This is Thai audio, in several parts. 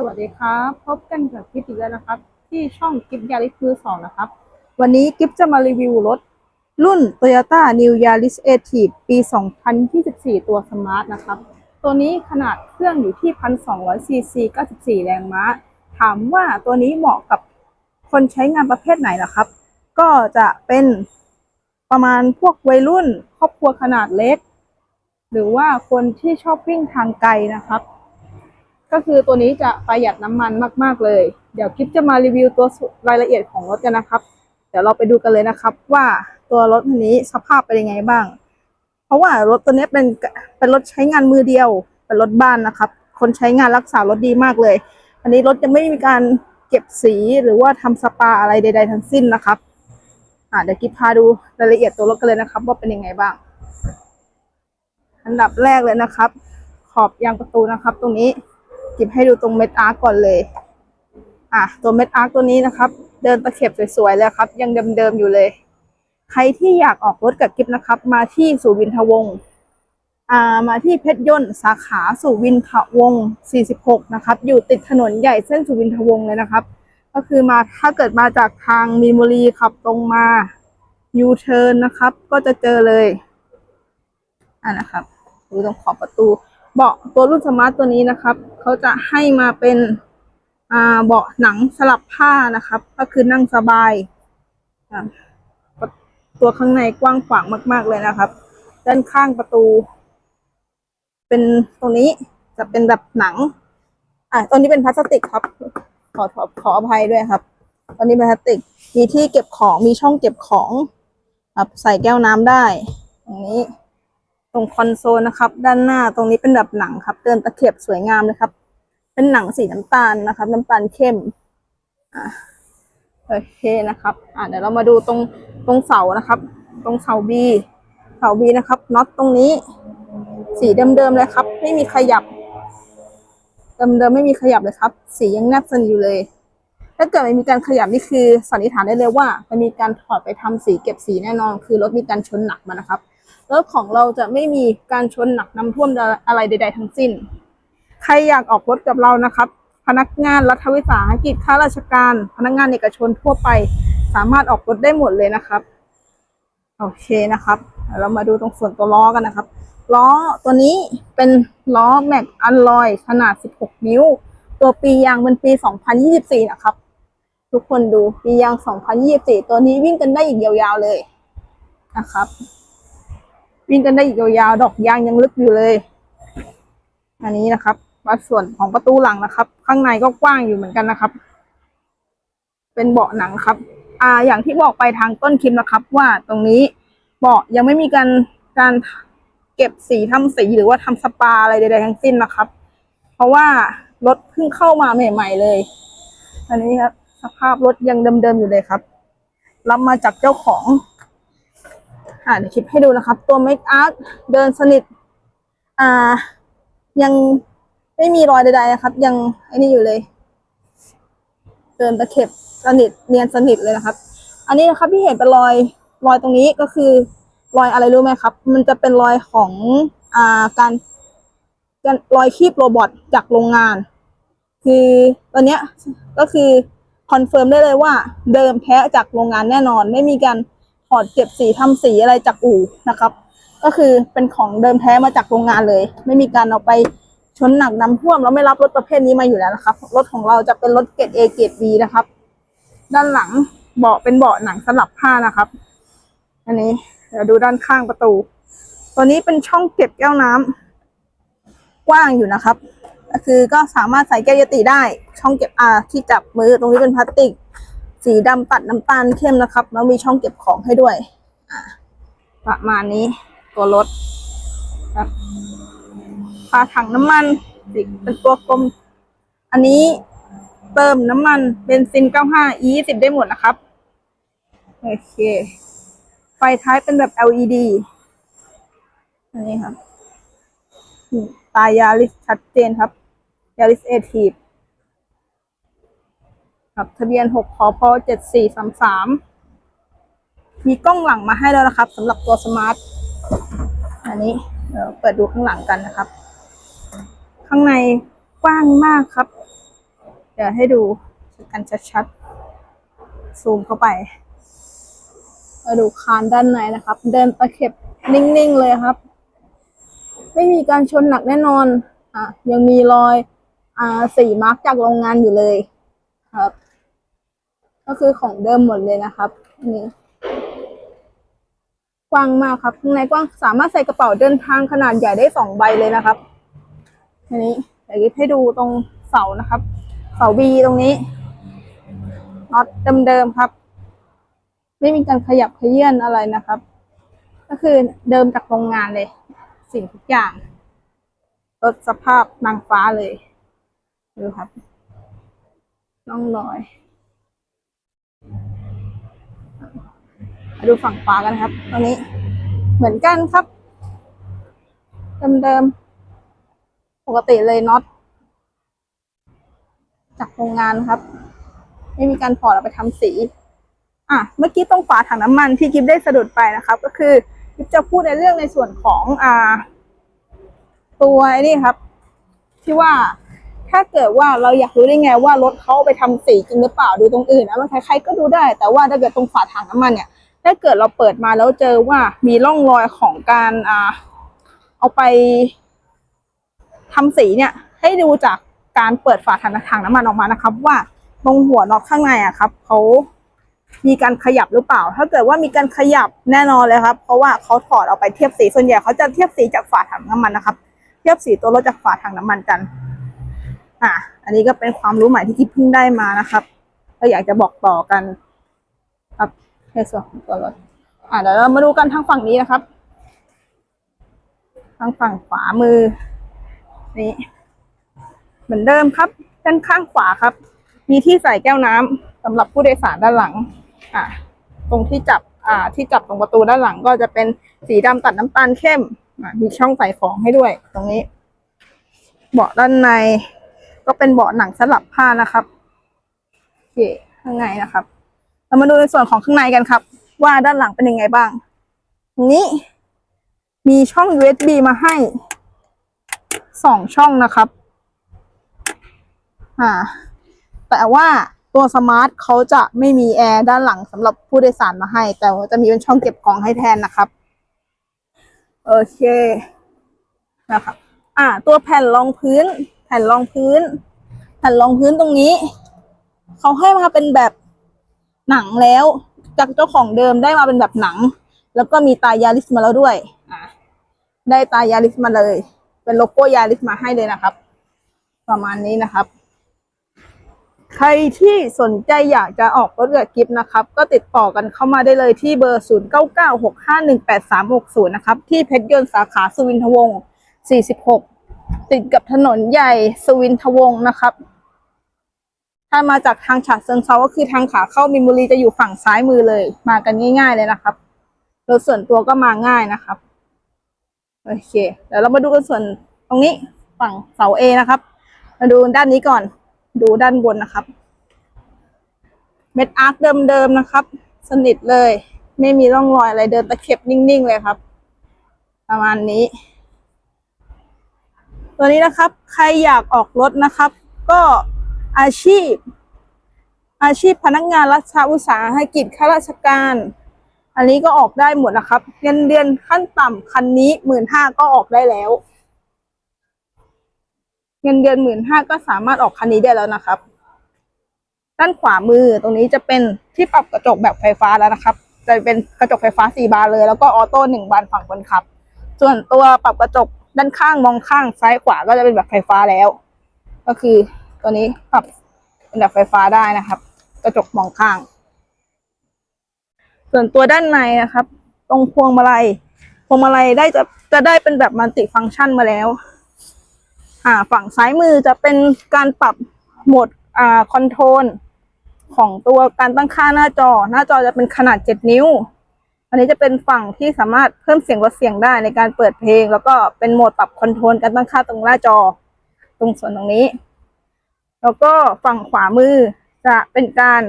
สวัสดีครับ พบกันกับกิฟอีกแล้วนะครับ ที่ช่องกิฟยาริสมือสองนะครับ วันนี้กิฟจะมารีวิวรถ รุ่น Toyota New Yaris a t i v e ปี 2024 ตัวสมาร์ทนะครับ ตัวนี้ขนาดเครื่องอยู่ที่ 1,200ซีซี94 แรงม้า ถามว่าตัวนี้เหมาะกับคนใช้งานประเภทไหนล่ะครับ ก็จะเป็นประมาณพวกวัยรุ่น ครอบครัวขนาดเล็ก หรือว่าคนที่ชอบวิ่งทางไกลนะครับ ก็คือตัวนี้จะประหยัดน้ำมันมาก ๆ เลย เดี๋ยวคลิปจะมารีวิวตัวรายละเอียดของรถกันนะครับ เดี๋ยวเราไปดูกันเลยนะครับ ว่าตัวรถคันนี้สภาพเป็นยังไงบ้าง เพราะว่ารถตัวนี้เป็นเป็นรถใช้งานมือเดียว เป็นรถบ้านนะครับ คนใช้งานรักษารถดีมากเลย อันนี้รถจะไม่มีการเก็บสีหรือว่าทำสปาอะไรใด ๆ ทั้งสิ้นนะครับอ่าเดี๋ยวกิ๊บพาดูรายละเอียดตัวรถกันเลยนะครับ ว่าเป็นยังไงบ้าง อันดับแรกเลยนะครับ ขอบยางประตูนะครับ ตรงนี้ กิบให้ดูตรงเม็ดอาร์ก่อนเลย อะตัวเม็ดอาร์กตัวนี้นะครับ เดินตะเข็บสวยๆเลยครับ ยังเดิมๆอยู่เลย ใครที่อยากออกรถกับกิบนะครับ มาที่สุวินทวงศ์อ่ามาที่เพชรยนต์สาขาสุวินทวงศ์46 นะครับ อยู่ติดถนนใหญ่เส้นสุวินทวงศ์เลยนะครับ ก็คือมาถ้าเกิดมาจากทางมีนบุรีขับตรงมายูเทิร์นนะครับ ก็จะเจอเลยอะนะครับดูตรงขอบประตู เบาะตัวรุ่นสมาร์ทตัวนี้นะครับ เขาจะให้มาเป็นเบาะหนังสลับผ้านะครับ ก็คือนั่งสบาย ตัวข้างในกว้างขวางมาก ๆเลยนะครับ ด้านข้างประตู เป็นตรงนี้จะเป็นแบบหนัง อะตอนนี้เป็นพลาสติกครับ ขอขอขออภัยด้วยครับ ตอนนี้เป็นพลาสติก มีที่เก็บของ มีช่องเก็บของครับใส่แก้วน้ำได้ ตรงนี้ รงคอนโซลนะครับ ด้านหน้าตรงนี้เป็นแบบหนังครับ เดินตะเข็บสวยงามเลยครับ เป็นหนังสีน้ำตาลนะครับ น้ำตาลเข้มอะโอเคนะครับ อะเดี๋ยวเรามาดูตรงตรงเสานะครับ ตรงเสาบีเสาบีนะครับน็อตตรงนี้ สีเดิมๆเลยครับ ไม่มีขยับเดิมๆไม่มีขยับเลยครับ สียังแนบสนิทอยู่เลย ถ้าเกิดไม่มีการขยับนี่คือสันนิษฐานได้เลยว่ามันมีการถอดไปทำสีเก็บสีแน่นอน คือรถมีการชนหนักมานะครับ รถของเราจะไม่มีการชนหนักน้ำท่วมอะไรใด ๆ ทั้งสิ้น ใครอยากออกรถกับเรานะครับ พนักงานรัฐวิสาหกิจข้าราชการ พนักงานเอกชนทั่วไป สามารถออกรถได้หมดเลยนะครับ โอเคนะครับเดี๋ยวเรามาดูตรงส่วนตัวล้อกันนะครับ ล้อตัวนี้เป็นล้อแม็กอันลอยขนาด 16 นิ้ว ตัวปียางเป็นปี 2024 นะครับ ทุกคนดูปียาง 2024 ตัวนี้วิ่งกันได้อีกยาวๆเลยนะครับ วิ่งกันได้อีกยาวๆดอกยางยังลึกอยู่เลย อันนี้นะครับมาส่วนของประตูหลังนะครับ ข้างในก็กว้างอยู่เหมือนกันนะครับ เป็นเบาะหนังครับ อ่า อย่างที่บอกไปทางต้นคลิปนะครับ ว่าตรงนี้เบาะยังไม่มีการการเก็บสีทำสีหรือว่าทำสปาอะไรใดๆทั้งสิ้นนะครับ เพราะว่ารถเพิ่งเข้ามาใหม่ ๆ เลย อันนี้ครับสภาพรถยังเดิมๆอยู่เลยครับ รับมาจากเจ้าของ อ่าเดี๋ยวคลิปให้ดูนะครับ ตัวเมคอาร์เดินสนิท อ่า ยังไม่มีรอยใดๆนะครับ ยังไอ้นี่อยู่เลย เดินตะเข็บสนิทเนียนสนิทเลยนะครับ อันนี้นะครับที่เห็นเป็นรอยรอยตรงนี้ก็คือรอยอะไรรู้ไหมครับ มันจะเป็นรอยของอ่าการการรอยคีบโรบอทจากโรงงาน คือตอนเนี้ยก็คือคอนเฟิร์มได้เลยว่าเดิมแท้จากโรงงานแน่นอน ไม่มีการ ถอดเก็บสีทำสีอะไรจากอู่นะครับ ก็คือเป็นของเดิมแท้มาจากโรงงานเลย ไม่มีการเอาไปชนหนักน้ำท่วมเราไม่รับรถประเภทนี้มาอยู่แล้วนะครับ รถของเราจะเป็นรถเกรด A เกรด B นะครับ ด้านหลังเบาะเป็นเบาะหนังสลับผ้านะครับ อันนี้เดี๋ยวดูด้านข้างประตู ตัวนี้เป็นช่องเก็บแก้วน้ำกว้างอยู่นะครับก็คือก็สามารถใส่แก้วยติได้ ช่องเก็บอาที่จับมือตรงนี้เป็นพลาสติก สีดำตัดน้ำตาลเข้มนะครับ แล้วมีช่องเก็บของให้ด้วย ประมาณนี้ตัวรถครับฝาถังน้ำมันสีเป็นตัวกลม อันนี้เติมน้ำมันเบนซิน 95 E 20ได้หมดนะครับ โอเค ไฟท้ายเป็นแบบ LED อันนี้ครับตายาริสชัดเจนครับยาริสเอทีฟ ครับทะเบียนหกพพเจ็ดสี่สามสามมีกล้องหลังมาให้แล้วนะครับสำหรับตัวสมาร์ท อันนี้เดี๋ยวเปิดดูข้างหลังกันนะครับ ข้างในกว้างมากครับ เดี๋ยวให้ดูกันชัดๆ ซูมเข้าไปมาดูคานด้านในนะครับ เดินตะเข็บนิ่งๆเลยครับ ไม่มีการชนหนักแน่นอน อะ ยังมีรอย อ่า สีมาร์กจากโรงงานอยู่เลยครับ ก็คือของเดิมหมดเลยนะครับอันนี้กว้างมากครับข้างในกว้างสามารถใส่กระเป๋าเดินทางขนาดใหญ่ได้สองใบเลยนะครับอันนี้เดี๋ยวกิ๊บให้ดูตรงเสานะครับ เสาบีตรงนี้น็อตเดิมๆครับ ไม่มีการขยับขยื่นอะไรนะครับ ก็คือเดิมจากโรงงานเลย สิ่งทุกอย่างลดสภาพนางฟ้าเลยดูครับ น้องรอย มาดูฝั่งขวากันนะครับตรงนี้เหมือนกันครับ เดิมๆ ปกติเลยน็อตจากโรงงานครับ ไม่มีการถอดเอาไปทำสี อะ เมื่อกี้ตรงฝาถังน้ำมันที่กิฟได้สะดุดไปนะครับ ก็คือกิฟจะพูดในเรื่องในส่วนของอ่า ตัวนี่ครับ ที่ว่าถ้าเกิดว่าเราอยากรู้ได้ไงว่ารถเขาไปทำสีจริงหรือเปล่าดูตรงอื่นนะมันใครๆก็ดูได้ แต่ว่าถ้าเกิดตรงฝาถังน้ำมันเนี่ย ถ้าเกิดเราเปิดมาแล้วเจอว่ามีร่องรอยของการอ่าเอาไปทำสีเนี่ย ให้ดูจากการเปิดฝาถังถังน้ำมันออกมานะครับ ว่าตรงหัวน็อตข้างในอะครับเขามีการขยับหรือเปล่า ถ้าเกิดว่ามีการขยับแน่นอนเลยครับ เพราะว่าเขาถอดเอาไปเทียบสีส่วนใหญ่เขาจะเทียบสีจากฝาถังน้ำมันนะครับ เทียบสีตัวรถจากฝาถังน้ำมันกัน อะ อันนี้ก็เป็นความรู้ใหม่ที่กิ๊บเพิ่งได้มานะครับ ก็อยากจะบอกต่อกันครับ ในส่วนของตัวรถอะเดี๋ยวเรามาดูกันทางฝั่งนี้นะครับ ทางฝั่งขวามือ นี่ เหมือนเดิมครับ ด้านข้างขวาครับ มีที่ใส่แก้วน้ำสำหรับผู้โดยสารด้านหลัง อะตรงที่จับ อ่า ที่จับตรงประตูด้านหลังก็จะเป็นสีดำตัดน้ำตาลเข้มอะมีช่องใส่ของให้ด้วย ตรงนี้ เบาะด้านใน ก็เป็นเบาะหนังสลับผ้านะครับโอเคข้างในนะครับ เรามาดูในส่วนของข้างในกันครับ ว่าด้านหลังเป็นยังไงบ้าง นี้ มีช่อง USB มาให้สองช่องนะครับ อ่า แต่ว่าตัวสมาร์ทเขาจะไม่มีแอร์ด้านหลังสำหรับผู้โดยสารมาให้ แต่จะมีเป็นช่องเก็บของให้แทนนะครับ โอเคนะครับ อ่า ตัวแผ่นรองพื้น แผ่นรองพื้น แผ่นรองพื้นตรงนี้ เขาให้มาเป็นแบบ หนังแล้ว จากเจ้าของเดิมได้มาเป็นแบบหนัง แล้วก็มีตายาริสมาแล้วด้วยอ่าได้ตายาริสมาเลย เป็นโลโก้ยาริสมาให้เลยนะครับ ประมาณนี้นะครับ ใครที่สนใจอยากจะออกรถกับกิฟต์นะครับ ก็ติดต่อกันเข้ามาได้เลยที่เบอร์ 0 9 9 6 5 1 8 3 6 0 นะครับ ที่เพชรยนต์สาขาสุวินทวงศ์46 ติดกับถนนใหญ่สุวินทวงศ์นะครับ ถ้ามาจากทางฉะเชิงเซาก็คือทางขาเข้ามินบุรีจะอยู่ฝั่งซ้ายมือเลย มากันง่าย ๆ เลยนะครับรถส่วนตัวก็มาง่ายนะครับโอเค เดี๋ยวเรามาดูกันส่วนตรงนี้ฝั่งเสา A นะครับ มาดูด้านนี้ก่อน ดูด้านบนนะครับ เม็ดอาร์คเดิมๆนะครับ สนิทเลย ไม่มีร่องรอยอะไรเดินตะเข็บนิ่งๆเลยครับ ประมาณนี้ ตัวนี้นะครับ ใครอยากออกรถนะครับ ก็ อาชีพ อาชีพพนักงานรัฐอุตสาหกิจข้าราชการ อันนี้ก็ออกได้หมดนะครับเงินเดือนขั้นต่ำคันนี้หมื่นห้าก็ออกได้แล้ว เงินเดือนหมื่นห้าก็สามารถออกคันนี้ได้แล้วนะครับ ด้านขวามือตรงนี้จะเป็นที่ปรับกระจกแบบไฟฟ้าแล้วนะครับ จะเป็นกระจกไฟฟ้าสี่บานเลย แล้วก็ออโต้หนึ่งบานฝั่งคนขับ ส่วนตัวปรับกระจกด้านข้างมองข้างซ้ายขวาก็จะเป็นแบบไฟฟ้าแล้ว ก็คือ ตัวนี้ปรับเป็นแบบไฟฟ้าได้นะครับ กระจกมองข้าง ส่วนตัวด้านในนะครับ ตรงพวงมาลัย พวงมาลัยได้จะจะได้เป็นแบบมัลติฟังก์ชันมาแล้ว อ่า ฝั่งซ้ายมือจะเป็นการปรับโหมดอ่าคอนโทรลของตัวการตั้งค่าหน้าจอ หน้าจอจะเป็นขนาด 7 นิ้ว อันนี้จะเป็นฝั่งที่สามารถเพิ่มเสียงลดเสียงได้ในการเปิดเพลง แล้วก็เป็นโหมดปรับคอนโทรลการตั้งค่าตรงหน้าจอ ตรงส่วนตรงนี้ แล้วก็ฝั่งขวามือจะเป็นการ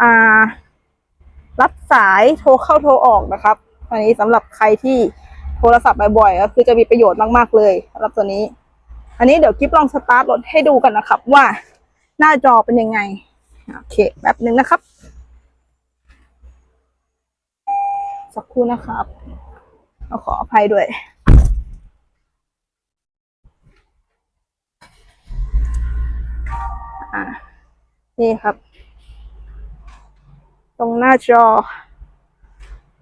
อ่ารับสายโทรเข้าโทรออกนะครับอันนี้สำหรับใครที่โทรศัพท์บ่อยๆก็คือจะมีประโยชน์มากๆเลยสำหรับตัวนี้ อันนี้เดี๋ยวกิ๊บลองสตาร์ทรถให้ดูกันนะครับ ว่าหน้าจอเป็นยังไง โอเคแบบหนึ่งนะครับ สักครู่นะครับเราขออภัยด้วย อ่า นี่ครับ ตรงหน้าจอ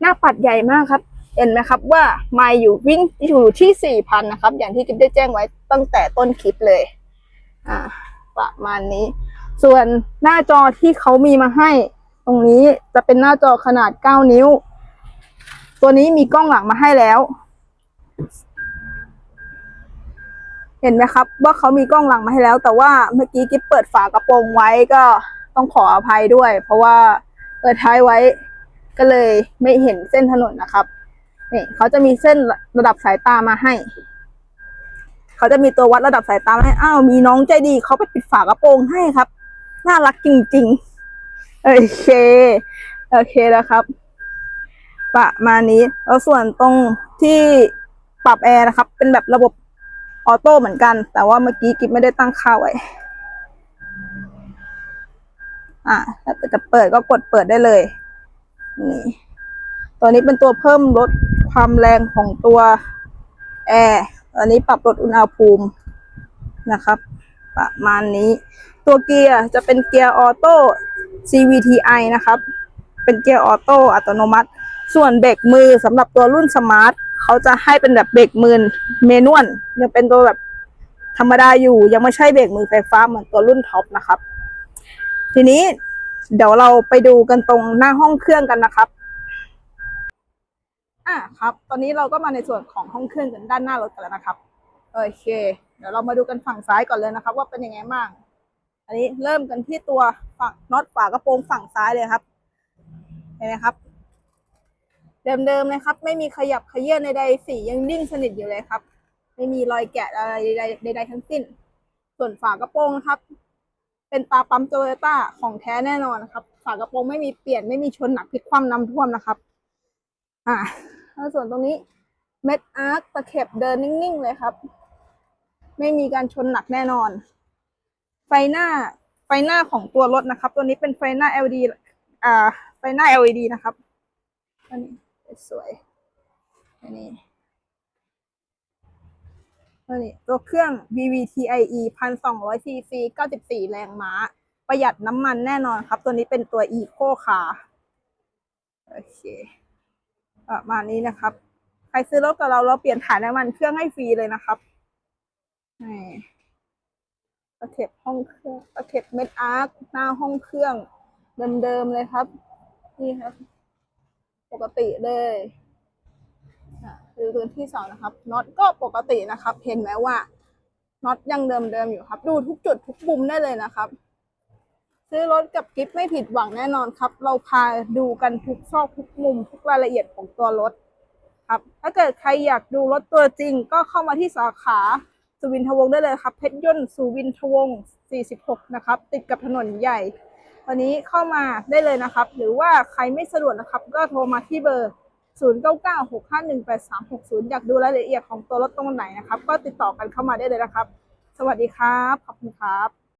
หน้าปัดใหญ่มากครับ เห็นไหมครับว่าไมาอยู่วิ่งอยู่ที่สี่พันนะครับ อย่างที่กิ๊บได้แจ้งไว้ตั้งแต่ต้นคลิปเลย อ่า ประมาณนี้ ส่วนหน้าจอที่เขามีมาให้ ตรงนี้จะเป็นหน้าจอขนาด9นิ้ว ตัวนี้มีกล้องหลังมาให้แล้ว เห็นไหมครับ ว่าเขามีกล้องหลังมาให้แล้ว แต่ว่าเมื่อกี้กิ๊บเปิดฝากระโปรงไว้ก็ต้องขออภัยด้วย เพราะว่าเปิดท้ายไว้ ก็เลยไม่เห็นเส้นถนนนะครับนี่เขาจะมีเส้นระดับสายตามาให้ เขาจะมีตัววัดระดับสายตาให้อ้าวมีน้องใจดีเขาไปปิดฝากระโปรงให้ครับ น่ารักจริง ๆ โอเค โอเคนะครับ ประมาณนี้แล้วส่วนตรงที่ปรับแอร์นะครับ เป็นแบบระบบ ออโต้เหมือนกัน แต่ว่าเมื่อกี้กิ๊บไม่ได้ตั้งค่าไว้ อ่าถ้าจะเปิดก็กดเปิดได้เลย นี่ ตัวนี้เป็นตัวเพิ่มลดความแรงของตัวแอร์อันนี้ปรับลดอุณหภูมินะครับ ประมาณนี้ ตัวเกียร์จะเป็นเกียร์ออโต้ CVTi นะครับ เป็นเกียร์ออโต้อัตโนมัติ ส่วนเบรกมือสำหรับตัวรุ่นสมาร์ท เขาจะให้เป็นแบบเบรกมือเมนวลยังเป็นตัวแบบธรรมดาอยู่ยังไม่ใช่เบรกมือไฟฟ้าเหมือนตัวรุ่นท็อปนะครับ ทีนี้เดี๋ยวเราไปดูกันตรงหน้าห้องเครื่องกันนะครับอะครับ ตอนนี้เราก็มาในส่วนของห้องเครื่องกันด้านหน้ารถกันแล้วนะครับโอเค เดี๋ยวเรามาดูกันฝั่งซ้ายก่อนเลยนะครับ ว่าเป็นยังไงบ้าง อันนี้เริ่มกันที่ตัวฝั่งน็อตฝากระโปรงฝั่งซ้ายเลยครับเห็นไหมครับ เดิมๆเลยครับ ไม่มีขยับขยื่นใดๆสียังนิ่งสนิทอยู่เลยครับ ไม่มีรอยแกะอะไรใดๆทั้งสิ้น ส่วนฝากระโปรงครับ เป็นตาปั๊มโตโยต้าของแท้แน่นอนนะครับ ฝากระโปรงไม่มีเปลี่ยนไม่มีชนหนักพลิกคว่ำน้ำท่วมนะครับ อ่าแล้วส่วนตรงนี้เม็ดอาร์คตะเข็บเดินนิ่งๆเลยครับ ไม่มีการชนหนักแน่นอน ไฟหน้าไฟหน้าของตัวรถนะครับ ตัวนี้เป็นไฟหน้า LED อ่าไฟหน้า LED นะครับอันนี้ สวยอันนี้อันนี้ตัวเครื่อง BVTIe 1,200 cc 94 แรงม้า ประหยัดน้ำมันแน่นอนครับ ตัวนี้เป็นตัว Eco Car โอเคประมาณนี้นะครับ ใครซื้อรถกับเราเราเปลี่ยนถ่ายน้ำมันเครื่องให้ฟรีเลยนะครับนี่ตะเข็บห้องเครื่องตะเข็บเม็ดอาร์คหน้าห้องเครื่องเดิมๆเลยครับ นี่ครับ ปกติเลยอะคือตัวที่สองนะครับน็อตก็ปกตินะครับ เห็นไหมว่าน็อตยังเดิมๆอยู่ครับ ดูทุกจุดทุกมุมได้เลยนะครับ ซื้อรถกับกิฟไม่ผิดหวังแน่นอนครับ เราพาดูกันทุกซอกทุกมุม ทุกรายละเอียดของตัวรถครับ ถ้าเกิดใครอยากดูรถตัวจริง ก็เข้ามาที่สาขาสุวินทวงศ์ได้เลยครับ เพชรยนต์สุวินทวงศ์46 นะครับ ติดกับถนนใหญ่ ตอนนี้เข้ามาได้เลยนะครับ หรือว่าใครไม่สะดวกนะครับ ก็โทรมาที่เบอร์ 0996518360 อยากดูรายละเอียดของตัวรถตรงไหนนะครับ ก็ติดต่อกันเข้ามาได้เลยนะครับ สวัสดีครับ ขอบคุณครับ